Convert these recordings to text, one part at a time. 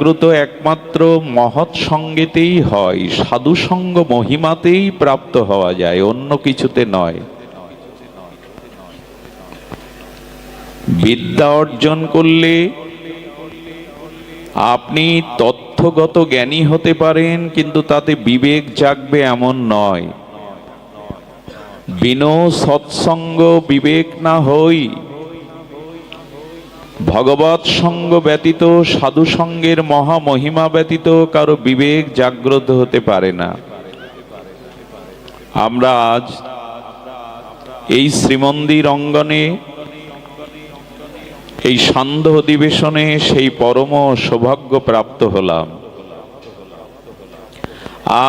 জাগ্রত একমাত্র মহৎ সঙ্গেতেই হয় সাধু সঙ্গ মহিমাতেই প্রাপ্ত হওয়া যায়, অন্য কিছুতে নয়। বিদ্যা অর্জন করলে আপনি তথ্যগত জ্ঞানী হতে পারেন, কিন্তু তাতে বিবেক জাগবে এমন নয়। বিনো সৎসঙ্গ বিবেক না হই ভগবত সঙ্গ ব্যতীত সাধু সঙ্গের মহামহিমা ব্যতীত কারও বিবেক জাগ্রত হতে পারে না। আমরা আজ এই শ্রীমন্দির অঙ্গনে, এই সান্ধ্য অধিবেশনে সেই পরম সৌভাগ্য প্রাপ্ত হলাম।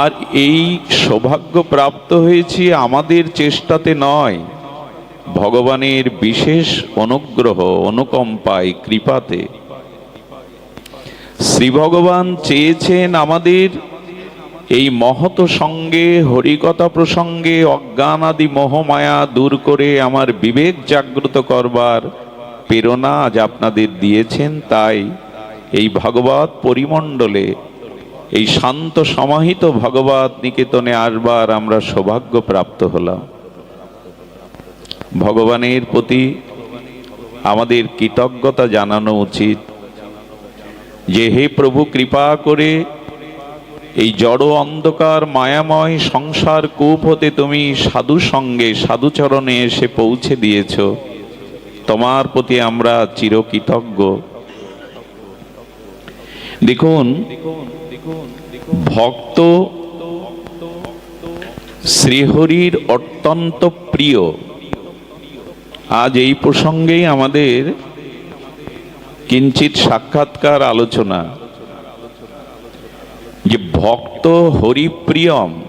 আর এই সৌভাগ্য প্রাপ্ত হয়েছি আমাদের চেষ্টাতে নয় ভগবানের বিশেষ অনুগ্রহ, অনুকম্পায়, কৃপাতে। শ্রী ভগবান চেয়েছেন আমাদের এই মহৎ সঙ্গে, হরিকথা প্রসঙ্গে অজ্ঞান আদি মোহমায়া দূর করে আমার বিবেক জাগ্রত করবার প্রেরণা আজ আপনাদের দিয়েছেন। তাই এই ভগবত পরিমণ্ডলে, এই শান্ত সমাহিত ভগবত নিকেতনে আসবার আমরা সৌভাগ্য প্রাপ্ত হলাম। ভগবানের প্রতি আমাদের কৃতজ্ঞতা জানানো উচিত যে হে প্রভু, কৃপা করে এই জড় অন্ধকার, মায়াময় সংসার কূপ হতে তুমি সাধু সঙ্গে সাধুচরণে এসে পৌঁছে দিয়েছ। তোমার প্রতি আমরা চিরকৃতজ্ঞ। দেখুন, ভক্ত শ্রীহরির অত্যন্ত প্রিয়। আজ এই প্রসঙ্গেই আমাদের কিঞ্চিত সাক্ষাৎকার আলোচনা। যে ভক্ত হরিপ্রিয়ম,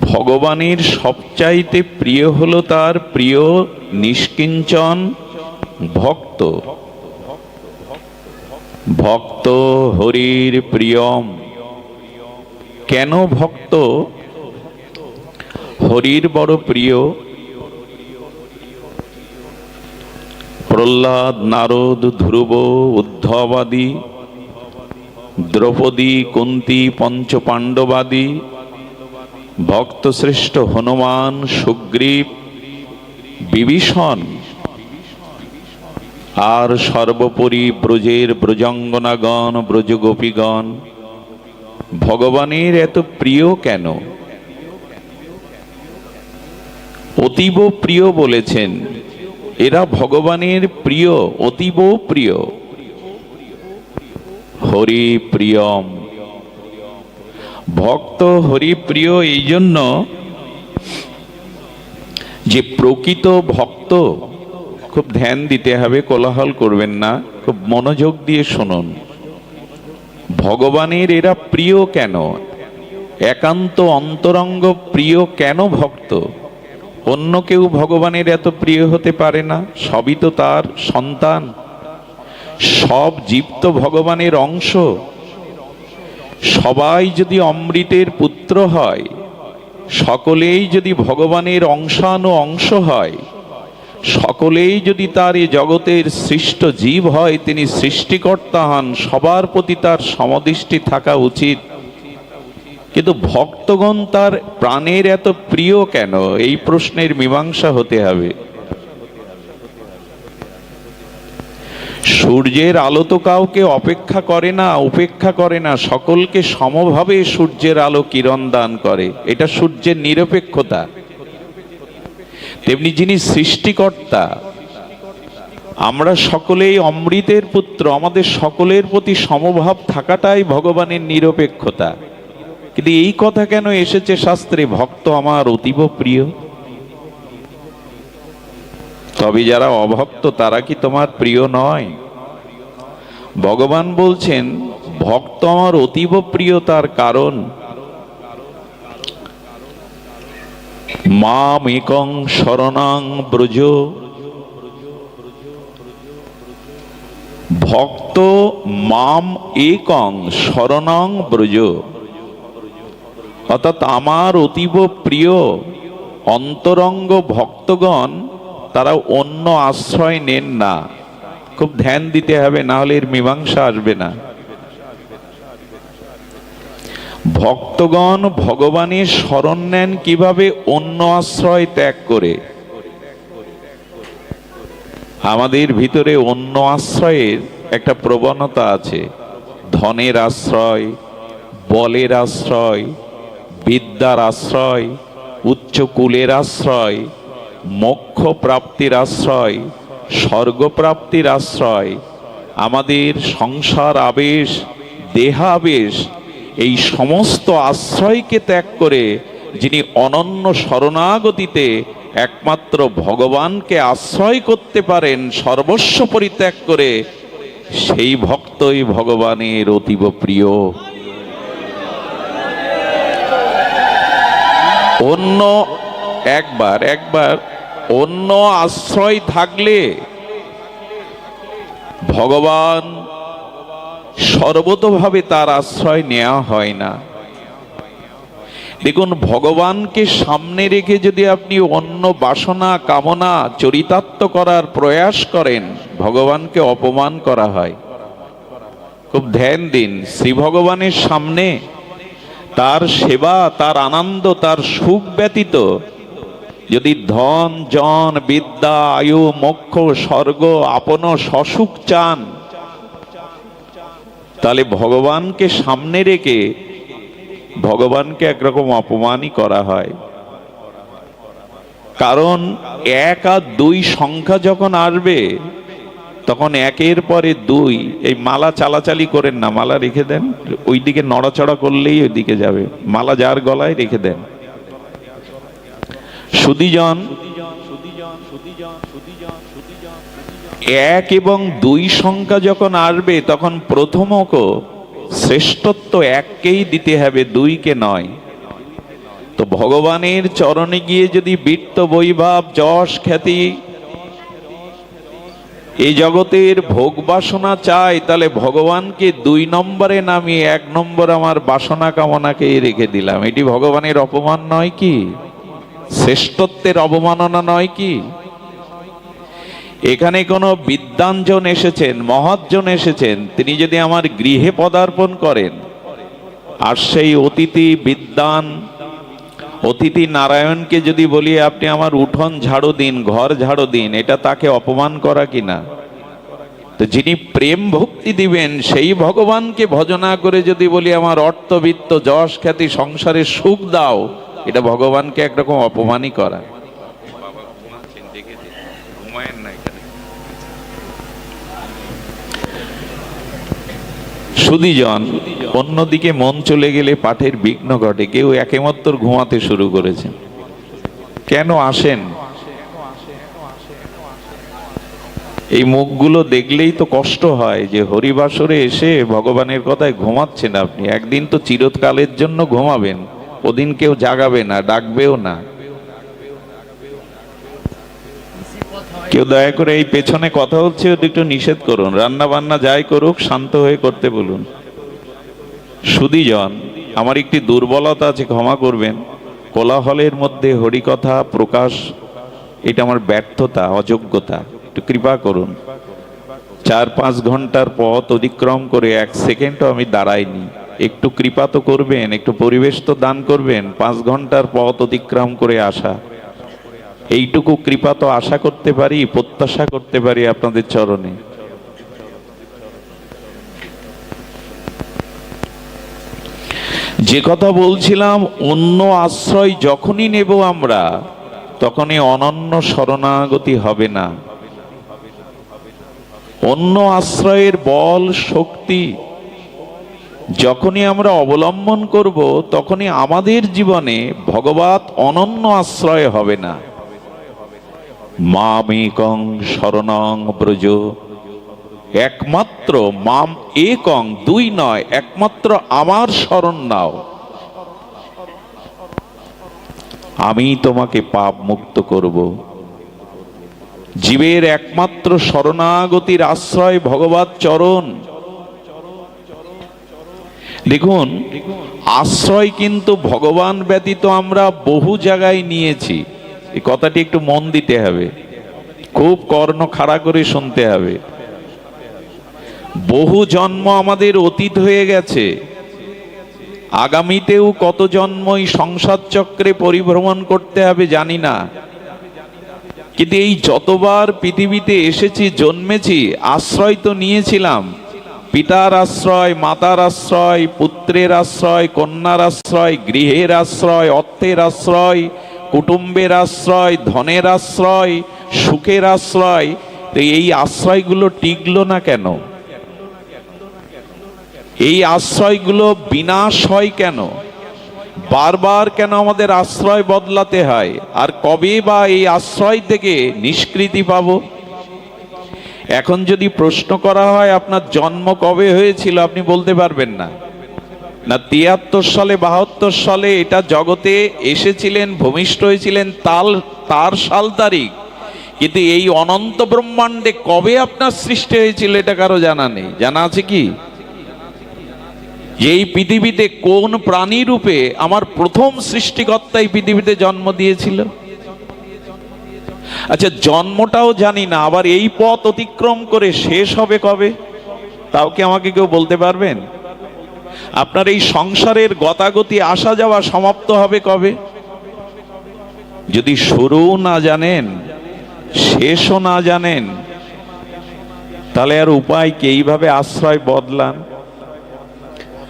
ভগবানের সবচাইতে প্রিয় হলো তার প্রিয় নিষ্কিঞ্চন ভক্ত। ভক্ত হরির প্রিয়ম কেন ভক্ত? হরির বড় প্রিয় প্রহ্লাদ, নারদ, ধ্রুব, উদ্ধবাদী, দ্রৌপদী, কুন্তি, পঞ্চপাণ্ডবাদী, ভক্তশ্রেষ্ঠ হনুমান, সুগ্রীব, বিভীষণ আর সর্বোপরি ব্রজের ব্রজঙ্গনাগণ, ব্রজগোপীগণ। ভগবানের এত প্রিয় কেন? অতীব প্রিয় বলেছেন। এরা ভগবানের প্রিয়, অতীব প্রিয়। হরি প্রিয়ম ভক্ত হরি প্রিয় এই জন্য যে প্রকৃত ভক্ত, খুব ধ্যান দিতে হবে, কোলাহল করবেন না, খুব মনোযোগ দিয়ে শুনুন। ভগবানের এরা প্রিয় কেন? একান্ত অন্তরঙ্গ প্রিয় কেন ভক্ত? অন্য কেউ ভগবানের এত প্রিয় হতে পারে না, সবই তো তার সন্তান। সব জীব তো ভগবানের অংশ। সবাই যদি অমৃতের পুত্র হয়, সকলেই যদি ভগবানের অংশানু অংশ হয়, সকলেই যদি তার এ জগতের সৃষ্ট জীব হয়, তিনি সৃষ্টিকর্তা হন, সবার প্রতি তার সমদৃষ্টি থাকা উচিত। কিন্তু ভক্তগণ তার প্রাণের এত প্রিয় কেন? এই প্রশ্নের মীমাংসা হতে হবে। সূর্যের আলো তো কাউকে অপেক্ষা করে না, উপেক্ষা করে না, সকলকে সমভাবে সূর্যের আলো কিরণ দান করে। এটা সূর্যের নিরপেক্ষতা। তেমনি যিনি সৃষ্টিকর্তা, আমরা সকলেই অমৃতের পুত্র, আমাদের সকলের প্রতি সমভাব থাকাটাই ভগবানের নিরপেক্ষতা। কিন্তু এই কথা কেন এসেছে? শাস্ত্রে ভক্ত আমার অতীব প্রিয়। তবে যারা অভক্ত, তারা কি তোমার প্রিয় নয়? ভগবান বলছেন, ভক্ত আমার অতীব প্রিয় তার কারণ, মাম একং শরণাং ব্রজ। ভক্ত মাম একং শরণাং ব্রজ। অর্থাৎ আমার অতীব প্রিয় অন্তরঙ্গ ভক্তগণ, তারা অন্য আশ্রয় নেন না। খুব ধ্যান দিতে হবে, না হলে এর মীমাংসা আসবে না। ভক্তগণ ভগবানের শরণ নেন কীভাবে? অন্য আশ্রয় ত্যাগ করে। আমাদের ভিতরে অন্য আশ্রয়ের একটা প্রবণতা আছে। ধনের আশ্রয়, বলের আশ্রয় বিদ্যার আশ্রয় উচ্চ কুলের আশ্রয় মোক্ষ প্রাপ্তির আশ্রয়, স্বর্গপ্রাপ্তির আশ্রয়, আমাদের সংসার আবেশ, দেহাবেশ, এই সমস্ত আশ্রয়কে ত্যাগ করে যিনি অনন্য শরণাগতিতে একমাত্র ভগবানকে আশ্রয় করতে পারেন, সর্বস্ব পরিত্যাগ করে, সেই ভক্তই ভগবানের অতীব প্রিয়। অন্য, একবার একবার, অন্য আশ্রয় থাকলে ভগবান সর্বতভাবে তার আশ্রয় নেওয়া হয় না। দেখুন, ভগবানকে সামনে রেখে যদি আপনি অন্য বাসনা, কামনা, চরিতার্থ করার প্রয়াস করেন, ভগবানকে অপমান করা হয়। খুব ধ্যান দিন, শ্রী ভগবানের সামনে তার সেবা, তার আনন্দ, তার সুখ ব্যতীত যদি ধন, জন, বিদ্যা, আয়ু, মোক্ষ, স্বর্গ, আপন, সসুখ চান, তাহলে ভগবানকে সামনে রেখে ভগবানকে একরকম অপমানই করা হয়। কারণ এক আর দুই সংখ্যা যখন আসবে তখন একের পরে দুই, এই মালা চালাচালি করেন না, মালা রেখে দেন ওই দিকে নড়াচড়া করলেই ওই দিকে যাবে, মালা যার গলায় রেখে দেন। সুদীজন, এক এবং দুই সংখ্যা যখন আসবে, তখন প্রথমক শ্রেষ্ঠত্ব এককেই দিতে হবে, দুইকে নয়। তো ভগবানের চরণে গিয়ে যদি বৃত্ত, বৈভাব, যশ, খ্যাতি এই জগতের ভোগ বাসনা চাই, তাহলে ভগবানকে দুই নম্বরে নামিয়ে এক নম্বর আমার বাসনা কামনাকে রেখে দিলাম। এটি ভগবানের অপমান নয় কি? শ্রেষ্ঠত্বের অবমাননা নয় কি? এখানে কোনো বিদ্যাঞ্জন এসেছেন মহৎজন এসেছেন, তিনি যদি আমার গৃহে পদার্পণ করেন, আর সেই অতিথি বিদ্যান অতিথি নারায়ণকে যদি বলি, আপনি আমার উঠোন ঝাড়ো দিন, ঘর ঝাড়ো দিন, এটা তাকে অপমান করা কিনা? তো যিনি প্রেম ভক্তি দিবেন, সেই ভগবানকে ভজনা করে যদি বলি, আমার অর্থবিত্ত, যশ খ্যাতি সংসারে সুখ দাও, এটা ভগবানকে একরকম অপমানই করা। সুদীজন, অন্যদিকে মন চলে গেলে পাঠের বিঘ্ন ঘটে, কেউ একেমাত্র ঘুমাতে শুরু করেছে। কেন আসেন? এই মুখগুলো দেখলেই তো কষ্ট হয় যে হরিবাসরে এসে ভগবানের কথায় ঘুমাচ্ছেন আপনি। একদিন তো চিরকালের জন্য ঘুমাবেন, ওদিন কেউ জাগাবে না, ডাকবেও না। কেউ দয়া করে এই পেছনে কথা হচ্ছে ওটা একটু নিষেধ করুন। রান্না বান্না যাই করুক, শান্ত হয়ে করতে বলুন। সুদীজন আমার একটি দুর্বলতা আছে, ক্ষমা করবেন। কোলাহলের মধ্যে হরিকথা, প্রকাশ, এটা আমার ব্যর্থতা, অযোগ্যতা। একটু কৃপা করুন। চার পাঁচ ঘণ্টার পথ অতিক্রম করে এক সেকেন্ডও আমি দাঁড়াইনি। একটু কৃপা তো করবেন, একটু পরিবেশ তো দান করবেন, পাঁচ ঘণ্টার পথ অতিক্রম করে আসা। এইটুকু কৃপা তো আশা করতে পারি, প্রত্যাশা করতে পারি আপনাদের চরণে। যে কথা বলছিলাম, অন্য আশ্রয় যখনই নেব আমরা, তখনই অনন্য শরণাগতি হবে না। অন্য আশ্রয়ের বল, শক্তি যখনই আমরা অবলম্বন করব, তখনই আমাদের জীবনে ভগবত অনন্য আশ্রয় হবে না। মামেকং শরণং ব্রজ। একমাত্র মাম একং, দুই নয়, একমাত্র আমার শরণ নাও। আমি তোমাকে পাপ মুক্ত করব। জীবের একমাত্র শরণাগতির আশ্রয় ভগবত চরণ। দেখুন, আশ্রয় কিন্তু ভগবান ব্যতীত আমরা বহু জায়গায় নিয়েছি। এই কথাটি একটু মন দিতে হবে। খুব কর্ণ খাড়া করে শুনতে হবে। বহু জন্ম আমাদের অতীত হয়ে গেছে। আগামীতেও কত জন্মই সংসার চক্রে পরিভ্রমণ করতে হবে জানি না। কিন্তু এই যতবার পৃথিবীতে এসেছি, জন্মেছি, আশ্রয় তো নিয়েছিলাম। পিতার আশ্রয়, মাতার আশ্রয়, পুত্রের আশ্রয়, কন্যার আশ্রয়, গৃহের আশ্রয়, অর্থের আশ্রয় কুটুম্বের আশ্রয়, ধনের আশ্রয়, সুখের আশ্রয়, তো এই আশ্রয়গুলো টিকলো না কেন? এই আশ্রয়গুলো বিনাশ হয় কেন? বারবার কেন আমাদের আশ্রয় বদলাতে হয়? আর কবে বা এই আশ্রয় থেকে নিষ্কৃতি পাব? এখন যদি প্রশ্ন করা হয়, আপনার জন্ম কবে হয়েছিল আপনি বলতে পারবেন না। না তিয়াত্তর সালে, বাহাত্তর সালে এটা জগতে এসেছিলেন, ভূমিষ্ঠ হয়েছিলেন তাল, তার সাল তারিখ। কিন্তু এই অনন্ত ব্রহ্মাণ্ডে কবে আপনার সৃষ্টি হয়েছিল এটা কারও জানা নেই। জানা আছে কি? এই পৃথিবীতে কোন প্রাণী রূপে আমার প্রথম সৃষ্টিকর্তা এই পৃথিবীতে জন্ম দিয়েছিল? আচ্ছা জন্মটাও জানি না, আবার এই পথ অতিক্রম করে শেষ হবে কবে? তাও কি আমাকে কেউ বলতে পারবেন? আপনার এই সংসারের গতাগতি আসা যাওয়া সমাপ্ত হবে কবে? যদি শুরুও না জানেন, শেষও না জানেন, তাহলে আর উপায় কি? এইভাবে আশ্রয় বদলান।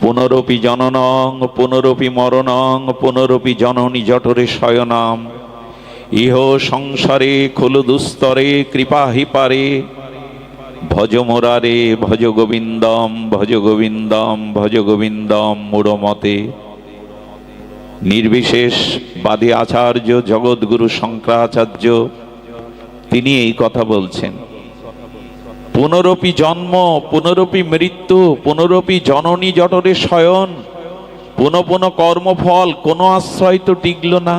পুনরপি জননং, পুনরপি মরণং, পুনরপি জননী জঠরে শয়নম। ইহ সংসারে খোলু দুস্তরে কৃপা পারে। ভজ মোরারে, ভজ গোবিন্দম ভজ গোবিন্দম ভজ গোবিন্দম মূঢ়মতে নির্বিশেষ বাদী আচার্য জগৎগুরু শঙ্করাচার্য, তিনি এই কথা বলছেন। পুনরপি জন্ম, পুনরপি মৃত্যু, পুনরপি জননী জঠরে শয়ন, পুনঃ পুনঃ কর্মফল, কোনো আশ্রয় তো টিকল না।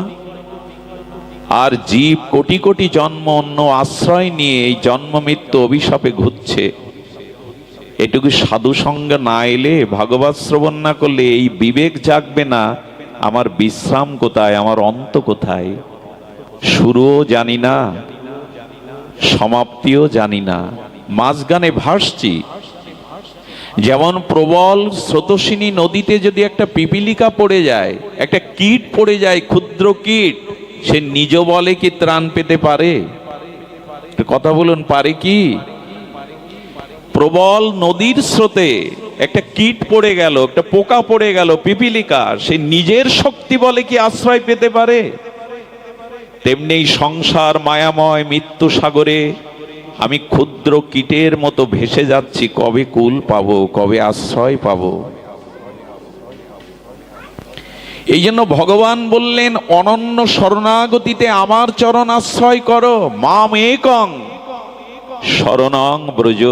আর জীব কোটি কোটি জন্ম অন্য আশ্রয় নিয়ে এই জন্ম মৃত্যু অভিশাপে ঘুরছে। এটুকু সাধু সঙ্গে না এলে, ভাগবত শ্রবণ না করলে এই বিবেক জাগবে না, আমার বিশ্রাম কোথায়, আমার অন্ত কোথায়? শুরুও জানি না, সমাপ্তিও জানি না, মাঝগানে ভাসছি। যেমন প্রবল স্রোতসিনী নদীতে যদি একটা পিপিলিকা পড়ে যায়, একটা কীট পড়ে যায়, ক্ষুদ্র কীট সে নিজ বলে কি ত্রাণ পেতে পারে? কথা বলুন, পারে কি? প্রবল নদীর স্রোতে একটা কীট পড়ে গেল, একটা পোকা পড়ে গেল, পিপিলিকা। সে নিজের শক্তি বলে কি আশ্রয় পেতে পারে? তেমনি সংসার, মায়াময়, মৃত্যু সাগরে আমি ক্ষুদ্র কীটের মতো ভেসে যাচ্ছি, কবে কুল পাবো, কবে আশ্রয় পাবো? এই জন্য ভগবান বললেন, অনন্য শরণাগতিতে আমার চরণ আশ্রয় করো, মাম একং। শরণং ব্রজ।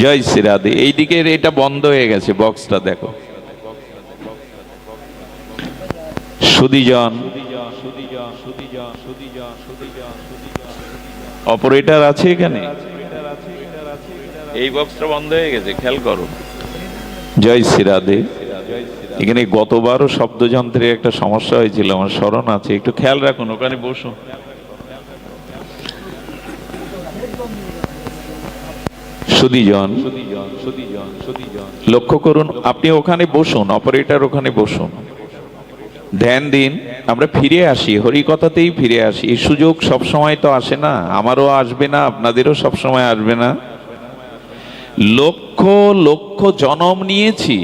জয় শ্রীরাধে এই দিকের এটা বন্ধ হয়ে গেছে বক্সটা দেখো। সুদীজন। অপারেটর আছে এখানে? এই বক্সটা বন্ধ হয়ে গেছে, খেয়াল করো। জয় শ্রীরাধে এখানে গতবারও শব্দযন্ত্রের একটা সমস্যা হয়েছিল, আমার স্মরণ আছে, একটু খেয়াল রাখুন, ওখানে বসুন। সুদীজন লক্ষ্য করুন, আপনি ওখানে বসুন, অপারেটর ওখানে বসুন। ধ্যান দিন, আমরা ফিরে আসি, হরিকথাতেই ফিরে আসি, এই সুযোগ সবসময় তো আসে না, আমারও আসবে না, আপনাদেরও সবসময় আসবে না। লক্ষ লক্ষ জন্ম নিয়েছি।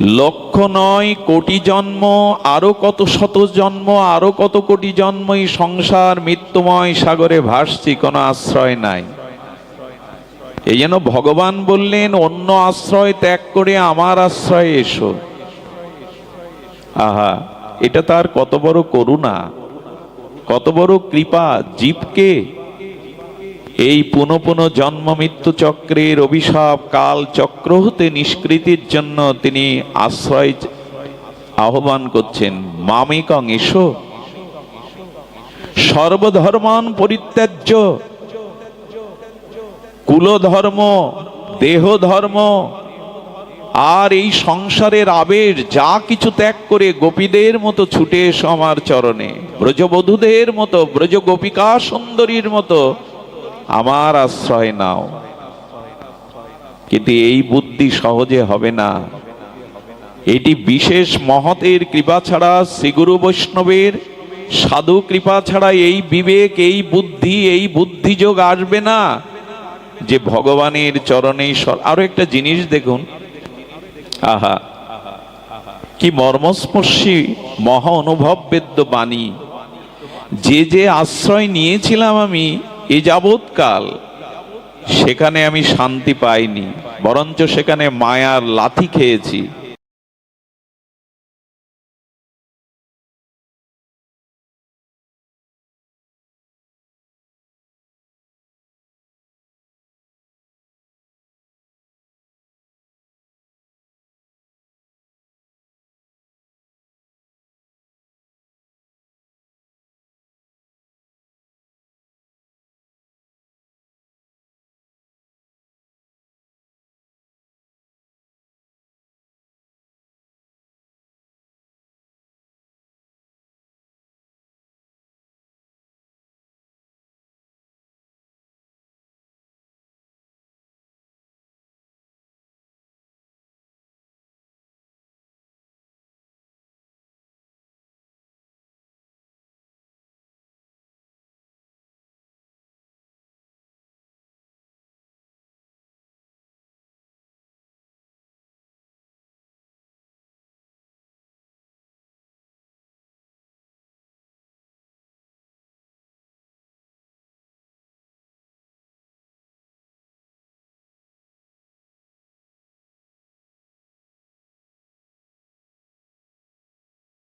লক্ষ নয় কোটি জন্ম, আরও কত শত জন্ম, আরও কত কোটি জন্ম এই সংসার মৃত্যুময় সাগরে ভাসছি, কোনো আশ্রয় নাই। এই যেন ভগবান বললেন, অন্য আশ্রয় ত্যাগ করে আমার আশ্রয়ে এসো। আহা, এটা তার কত বড় করুণা, কত বড় কৃপা, জীবকে এই পুনঃ পুনঃ জন্ম মৃত্যু চক্রের অভিশাপ কাল চক্র হতে নিষ্কৃতির জন্য তিনি আশ্রয় আহ্বান করছেন। মামিকং, এসো। সর্বধর্মান পরিত্যাজ্য। কুলধর্ম দেহ ধর্ম আর এই সংসারের আবের যা কিছু ত্যাগ করে গোপীদের মতো ছুটে এসো আমার চরণে। ব্রজবধূদের মতো ব্রজ গোপিকা সুন্দরীর মতো আমার আশ্রয় নাও। কিন্তু এই বুদ্ধি সহজে হবে না। এটি বিশেষ মহতের কৃপা ছাড়া শ্রীগুরু বৈষ্ণবের সাধু কৃপা ছাড়া এই বিবেক, এই বুদ্ধি, এই বুদ্ধিযোগ আসবে না। যে ভগবানের চরণে আরও একটা জিনিস দেখুন। আহা। কি মর্মস্পর্শী, মহা অনুভব বেদ্য বাণী যে যে আশ্রয় নিয়েছিলাম আমি এ যাবৎকাল সেখানে আমি শান্তি পাইনি বরঞ্চ সেখানে মায়ার লাথি খেয়েছি।